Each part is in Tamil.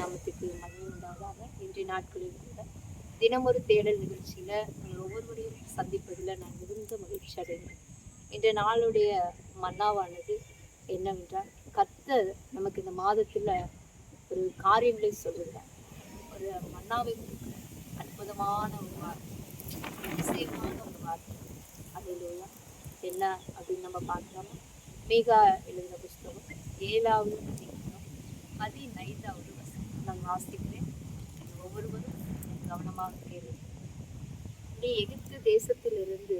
நாமத்துக்கு மகிமை உண்டாவதாக இன்றைய நாட்களில் கூட தினமொரு தேடல் நிகழ்ச்சியில உங்கள் ஒவ்வொருவரையும் சந்திப்பதில் நான் மிகுந்த மகிழ்ச்சி அடைகிறேன். இன்றைய நாளுடைய மன்னாவானது என்னவென்றால் கத்தர் நமக்கு இந்த மாதத்துல ஒரு காரியங்களை சொல்லுகிறார் ஒரு மன்னாவை அற்புதமான ஒரு வார்த்தை அதிசயமான ஒரு வார்த்தை. அதில் என்ன அப்படின்னு நம்ம பார்க்கலாம் மீகா எழுதின புஸ்தகம் ஏழாவது பதினைந்தாவது நான் வாசிக்கிறேன். ஒவ்வொருவரும் கவனமாக கேளு நீ எகிப்து தேசத்திலிருந்து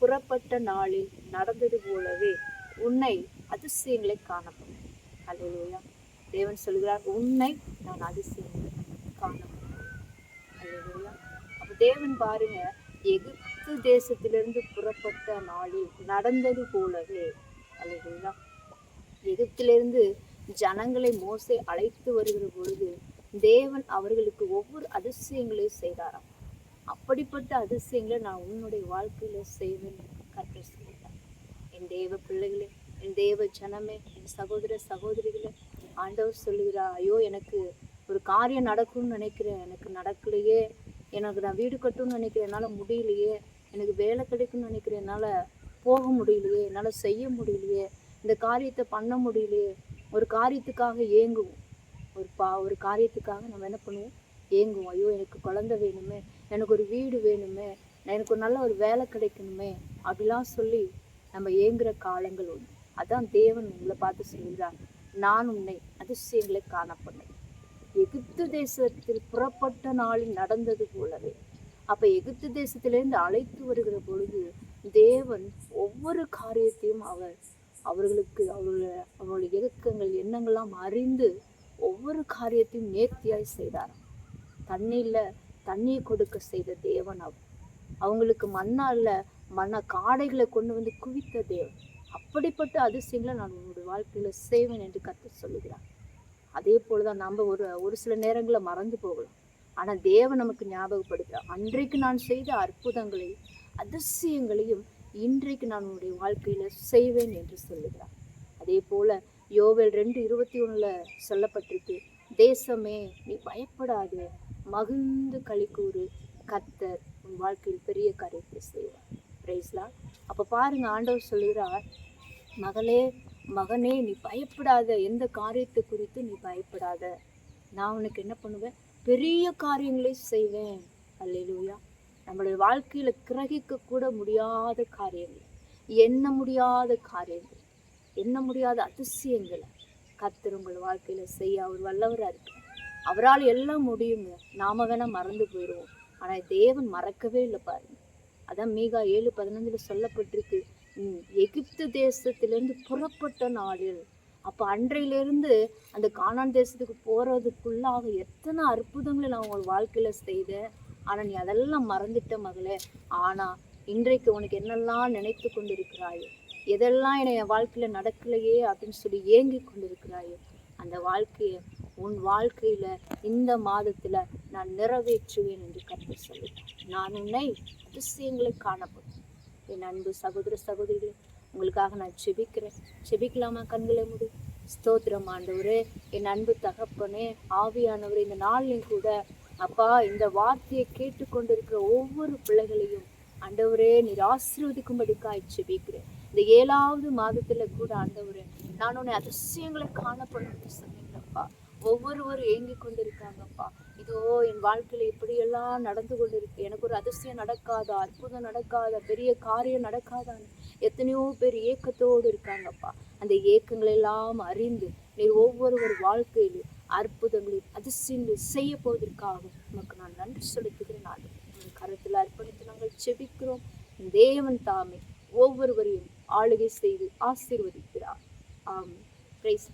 புறப்பட்ட நாளில் நடந்தது போலவே உன்னை அதிசயங்களை காணப்படும். அல்லையா தேவன் சொல்கிறார் உன்னை நான் அதிசயங்களை காணப்படும். அல்லையா அப்போ தேவன் பாருங்க எகிப்து தேசத்திலிருந்து புறப்பட்ட நாளில் நடந்தது போலவே அல்லையா எகிப்திலிருந்து ஜனங்களை மோசை அழைத்து வருகிற பொழுது தேவன் அவர்களுக்கு ஒவ்வொரு அதிசயங்களையும் செய்தாராம். அப்படிப்பட்ட அதிசயங்களை நான் உன்னுடைய வாழ்க்கையில செய்வேன் கற்று சொல்லிட்டார். என் தேவ பிள்ளைகளே என் தேவ ஜனமே என் சகோதர சகோதரிகளே ஆண்டவர் சொல்லுகிறா ஐயோ எனக்கு ஒரு காரியம் நடக்கும்னு நினைக்கிறேன். எனக்கு நடக்கலையே. எனக்கு நான் வீடு கட்டணும்னு நினைக்கிறேன். என்னால் முடியலையே. எனக்கு வேலை கிடைக்கும்னு நினைக்கிறேன். என்னால் போக முடியலையே. என்னால் செய்ய முடியலையே. இந்த காரியத்தை பண்ண முடியலையே. ஒரு காரியத்துக்காக ஏங்குவோம். ஒரு பா ஒரு காரியத்துக்காக நம்ம என்ன பண்ணுவோம்? ஏங்குவோம். ஐயோ எனக்கு குழந்தை வேணுமே எனக்கு ஒரு வீடு வேணுமே எனக்கு ஒரு நல்ல ஒரு வேலை கிடைக்கணுமே அப்படிலாம் சொல்லி நம்ம ஏங்குற காலங்கள் உண்டு. அதான் தேவன் உங்களை பார்த்து சொல்கிறார் நான் உன்னை அதிசயங்களை காணப்பண்ணேன் எகிப்து தேசத்தில் புறப்பட்ட நாளில் நடந்தது போலவே. அப்போ எகிப்து தேசத்திலேருந்து அழைத்து வருகிற பொழுது தேவன் ஒவ்வொரு காரியத்தையும் அவர் அவர்களுக்கு அவர்களுடைய அவர்களுடைய இயக்கங்கள் எண்ணங்கள்லாம் அறிந்து ஒவ்வொரு காரியத்தையும் நேர்த்தியாய் செய்தாராம். தண்ணியில் தண்ணியை கொடுக்க செய்த தேவன் அவர். அவங்களுக்கு மண்ணால மண்ண காடைகளை கொண்டு வந்து குவித்த தேவன். அப்படிப்பட்ட அதிசயங்களை நான் உன்னுடைய வாழ்க்கையில் செய்வேன் என்று கற்று சொல்லுகிறார். அதே போலதான் நம்ம ஒரு ஒரு சில நேரங்களில் மறந்து போகலாம். ஆனால் தேவன் நமக்கு ஞாபகப்படுத்துறார் அன்றைக்கு நான் செய்த அற்புதங்களையும் அதிசயங்களையும் இன்றைக்கு நான் உன்னுடைய வாழ்க்கையில் செய்வேன் என்று சொல்லுகிறார். அதே போல யோவேல் ரெண்டு இருபத்தி ஒன்றில் சொல்லப்பட்டிருக்கு தேசமே நீ பயப்படாது மகிழ்ந்து களி கூறு கத்தர் உன் வாழ்க்கையில் பெரிய காரியத்தை செய்வார். பிரைஸ்லா அப்போ பாருங்க ஆண்டவர் சொல்கிறார் மகளே மகனே நீ பயப்படாத எந்த காரியத்தை குறித்து நீ பயப்படாத. நான் உனக்கு என்ன பண்ணுவேன்? பெரிய காரியங்களே செய்வேன். அல்லேலூயா நம்மளுடைய வாழ்க்கையில் கிரகிக்க கூட முடியாத காரியங்கள் எண்ண முடியாத காரியங்கள் எண்ண முடியாத அதிசயங்களை கர்த்தர் உங்கள் வாழ்க்கையில் செய்ய அவர் வல்லவராக இருக்கு அவரால் எல்லாம் முடியுங்க. நாம வேணால் மறந்து போயிடுவோம் ஆனால் தேவன் மறக்கவே இல்லை பாருங்க. அதான் மீகா ஏழு பதினஞ்சில் சொல்லப்பட்டிருக்கு. எகிப்து தேசத்திலேருந்து புறப்பட்ட நாளில் அப்போ அன்றையிலிருந்து அந்த காணான் தேசத்துக்கு போகிறதுக்குள்ளாக எத்தனை அற்புதங்களை நான் உங்கள் வாழ்க்கையில் செய்தேன். ஆனால் நீ அதெல்லாம் மறந்துட்ட மகளே. ஆனால் இன்றைக்கு உனக்கு என்னெல்லாம் நினைத்து கொண்டிருக்கிறாயோ எதெல்லாம் என என் வாழ்க்கையில் நடக்கலையே அப்படின்னு சொல்லி ஏங்கி கொண்டிருக்கிறாயோ அந்த வாழ்க்கையை உன் வாழ்க்கையில் இந்த மாதத்தில் நான் நிறைவேற்றுவேன் என்று கற்று சொல்லிட்டேன் நான் உன்னை அதிசயங்களை காணப்படும் என் அன்பு சகோதர சகோதரிகளே உங்களுக்காக நான் செபிக்கிறேன். செபிக்கலாமா கண்களை முடி? ஸ்தோத்திரம் ஆண்டவரே என் அன்பு தகப்பனே ஆவியானவரே இந்த நாளிலும் கூட அப்பா இந்த வார்த்தையை கேட்டுக்கொண்டிருக்கிற ஒவ்வொரு பிள்ளைகளையும் ஆண்டவரே நீர் ஆசீர்வதிக்கும்படிக்காய் செபிக்கிறேன் இந்த ஏழாவது மாதத்துல கூட ஆண்டவரே நான் உன்னை அதிசயங்களை காணப்படும் சொன்னீங்களப்பா ஒவ்வொருவரும் ஏங்கி கொண்டிருக்காங்கப்பா இதோ என் வாழ்க்கையில இப்படியெல்லாம் நடந்து கொண்டிருக்கு. எனக்கு ஒரு அதிசயம் நடக்காதா? அற்புதம் நடக்காதா? பெரிய காரியம் நடக்காதான்னு எத்தனையோ பேர் ஏக்கத்தோடு இருக்காங்கப்பா அந்த ஏக்கங்களெல்லாம் அறிந்து நீர் ஒவ்வொருவர் வாழ்க்கையிலும் அற்புதங்களையும் அதிசயங்களை செய்ய போவதற்காக உனக்கு நான் நன்றி செலுத்துகிறேன் நான் கருத்தில் கரத்தில் அர்ப்பணித்து நாங்கள் செபிக்கிறோம். தேவன் தாமே ஒவ்வொருவரையும் ஆளுகை செய்து ஆசீர்வதிக்கிறார். ஆம் பிரைஸ்